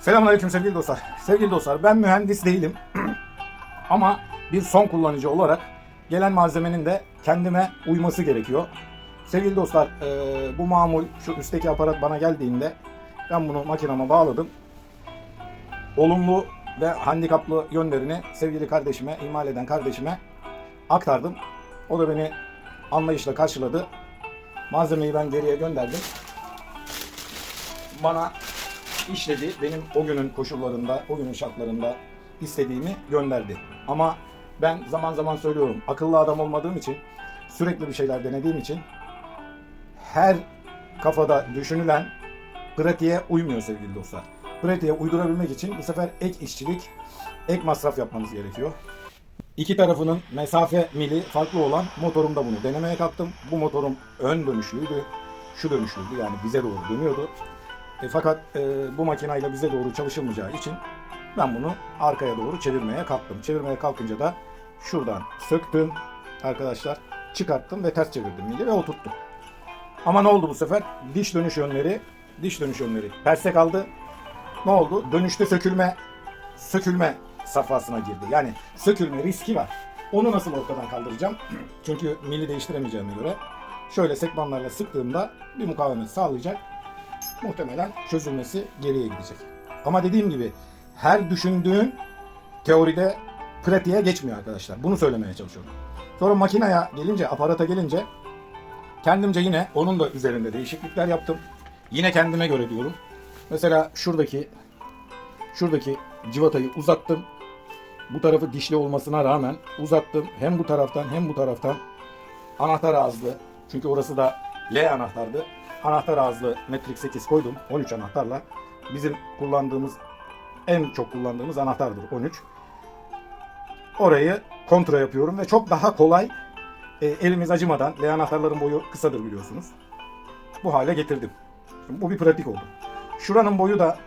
Selamünaleyküm sevgili dostlar. Sevgili dostlar ben mühendis değilim. Ama bir son kullanıcı olarak gelen malzemenin de kendime uyması gerekiyor. Sevgili dostlar eee, bu mamul şu üstteki aparat bana geldiğinde ben bunu makinama bağladım. Olumlu ve handikaplı yönlerini sevgili kardeşime, imal eden kardeşime aktardım. O da beni anlayışla karşıladı. Malzemeyi ben geriye gönderdim. Bana işledi. Benim o günün koşullarında, o günün şartlarında istediğimi gönderdi. Ama ben zaman zaman söylüyorum, akıllı adam olmadığım için, sürekli bir şeyler denediğim için her kafada düşünülen pratiğe uymuyor sevgili dostlar. Pratiğe uydurabilmek için bu sefer ek işçilik, ek masraf yapmanız gerekiyor. İki tarafının mesafe mili farklı olan motorumda bunu denemeye kalktım. Bu motorum ön dönüşlüydü. Şu dönüşlüydü yani bize doğru dönüyordu. E, fakat e, bu makinayla bize doğru çalışılmayacağı için ben bunu arkaya doğru çevirmeye kalktım. Çevirmeye kalkınca da şuradan söktüm arkadaşlar. Çıkarttım ve ters çevirdim mili ve oturttum. Ama ne oldu bu sefer? Diş dönüş yönleri, diş dönüş yönleri terse kaldı. Ne oldu? Dönüşte sökülme, sökülme safhasına girdi. Yani sökülme riski var. Onu nasıl ortadan kaldıracağım? Çünkü mili değiştiremeyeceğime göre şöyle sekmanlarla sıktığımda bir mukavemet sağlayacak. Muhtemelen çözülmesi geriye gidecek. Ama dediğim gibi her düşündüğün teoride pratiğe geçmiyor arkadaşlar. Bunu söylemeye çalışıyorum. Sonra makineye gelince, aparata gelince kendimce yine onun da üzerinde değişiklikler yaptım. Yine kendime göre diyorum. Mesela şuradaki şuradaki civatayı uzattım. Bu tarafı dişli olmasına rağmen uzattım. Hem bu taraftan hem bu taraftan anahtar ağızlı. Çünkü orası da L anahtardı. Anahtar ağızlı metrik 8 koydum. 13 anahtarla. Bizim kullandığımız en çok kullandığımız anahtardır 13. Orayı kontra yapıyorum ve çok daha kolay e, elimiz acımadan L anahtarların boyu kısadır biliyorsunuz. Bu hale getirdim. Şimdi bu bir pratik oldu. Şuranın boyu da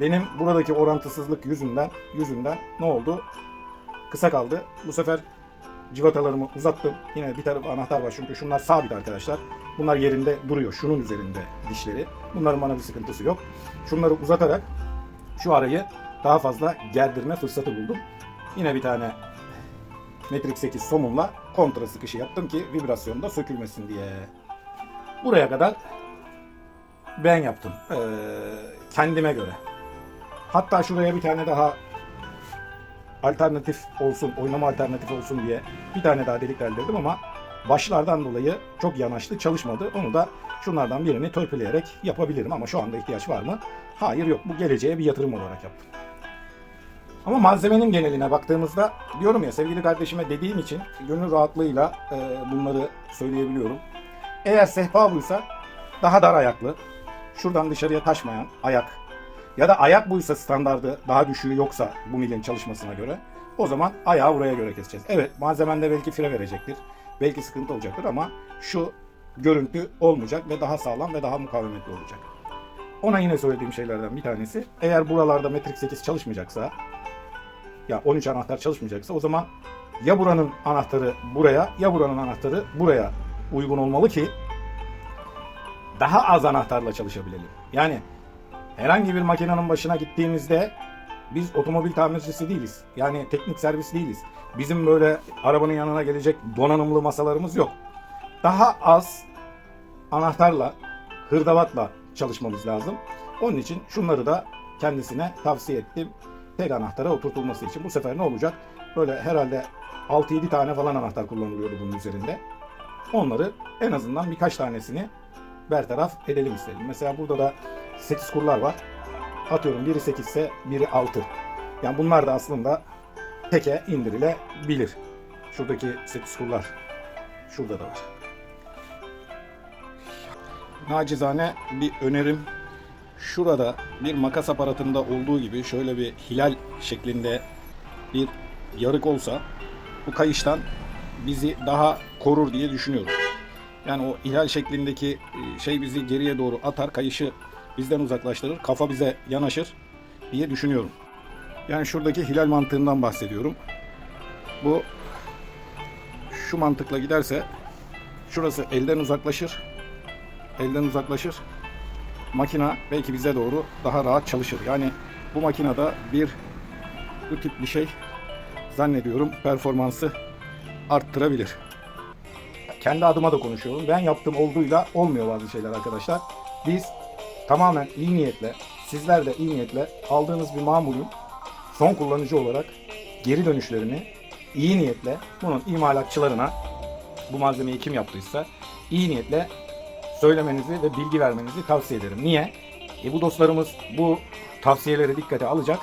benim buradaki orantısızlık yüzünden yüzünden ne oldu? Kısa kaldı. Bu sefer civatalarımı uzattım. Yine bir taraf anahtar var çünkü şunlar sabit arkadaşlar. Bunlar yerinde duruyor. Şunun üzerinde dişleri. Bunların bana bir sıkıntısı yok. Şunları uzatarak şu arayı daha fazla gerdirme fırsatı buldum. Yine bir tane metrik 8 somunla kontra sıkışı yaptım ki vibrasyonda sökülmesin diye. Buraya kadar ben yaptım. Ee, kendime göre. Hatta şuraya bir tane daha alternatif olsun, oynama alternatifi olsun diye bir tane daha delik deldirdim ama başlardan dolayı çok yanaştı, çalışmadı. Onu da şunlardan birini törpüleyerek yapabilirim ama şu anda ihtiyaç var mı? Hayır yok. Bu geleceğe bir yatırım olarak yaptım. Ama malzemenin geneline baktığımızda diyorum ya sevgili kardeşime dediğim için gönül rahatlığıyla e, bunları söyleyebiliyorum. Eğer sehpa buysa daha dar ayaklı, şuradan dışarıya taşmayan ayak ya da ayak buysa standardı daha düşüğü yoksa bu milin çalışmasına göre o zaman ayağı buraya göre keseceğiz. Evet malzemende belki fire verecektir. Belki sıkıntı olacaktır ama şu görüntü olmayacak ve daha sağlam ve daha mukavemetli olacak. Ona yine söylediğim şeylerden bir tanesi eğer buralarda metrik 8 çalışmayacaksa ya 13 anahtar çalışmayacaksa o zaman ya buranın anahtarı buraya ya buranın anahtarı buraya uygun olmalı ki daha az anahtarla çalışabilelim. Yani herhangi bir makinenin başına gittiğimizde biz otomobil tamircisi değiliz. Yani teknik servis değiliz. Bizim böyle arabanın yanına gelecek donanımlı masalarımız yok. Daha az anahtarla, hırdavatla çalışmamız lazım. Onun için şunları da kendisine tavsiye ettim. Tek anahtara oturtulması için. Bu sefer ne olacak? Böyle herhalde 6-7 tane falan anahtar kullanılıyordu bunun üzerinde. Onları en azından birkaç tanesini bertaraf edelim istedim. Mesela burada da 8 kurlar var. Atıyorum biri 8 ise biri 6. Yani bunlar da aslında teke indirilebilir. Şuradaki 8 kurlar şurada da var. Nacizane bir önerim. Şurada bir makas aparatında olduğu gibi şöyle bir hilal şeklinde bir yarık olsa bu kayıştan bizi daha korur diye düşünüyorum. Yani o hilal şeklindeki e, şey bizi geriye doğru atar, kayışı bizden uzaklaştırır, kafa bize yanaşır diye düşünüyorum. Yani şuradaki hilal mantığından bahsediyorum. Bu şu mantıkla giderse şurası elden uzaklaşır. Elden uzaklaşır. makina belki bize doğru daha rahat çalışır. Yani bu makinede bir bu tip bir şey zannediyorum performansı arttırabilir. Kendi adıma da konuşuyorum. Ben yaptığım olduğuyla olmuyor bazı şeyler arkadaşlar. Biz tamamen iyi niyetle, sizler de iyi niyetle aldığınız bir mamulün son kullanıcı olarak geri dönüşlerini iyi niyetle bunun imalatçılarına bu malzemeyi kim yaptıysa iyi niyetle söylemenizi ve bilgi vermenizi tavsiye ederim. Niye? E bu dostlarımız bu tavsiyeleri dikkate alacak.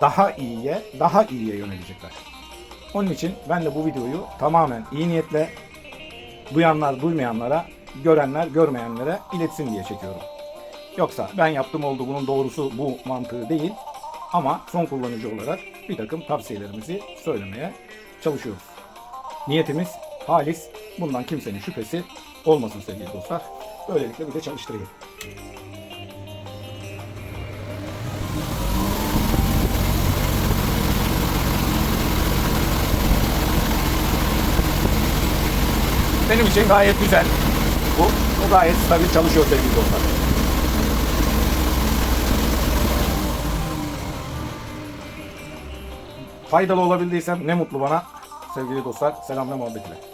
Daha iyiye, daha iyiye yönelecekler. Onun için ben de bu videoyu tamamen iyi niyetle duyanlar duymayanlara, görenler görmeyenlere iletsin diye çekiyorum. Yoksa ben yaptım oldu bunun doğrusu bu mantığı değil. Ama son kullanıcı olarak bir takım tavsiyelerimizi söylemeye çalışıyoruz. Niyetimiz halis. Bundan kimsenin şüphesi olmasın sevgili dostlar. Böylelikle bir de çalıştırayım. Benim için gayet güzel. Bu, bu gayet stabil çalışıyor sevgili dostlar. Faydalı olabildiysem ne mutlu bana sevgili dostlar. Selam ve muhabbet ile.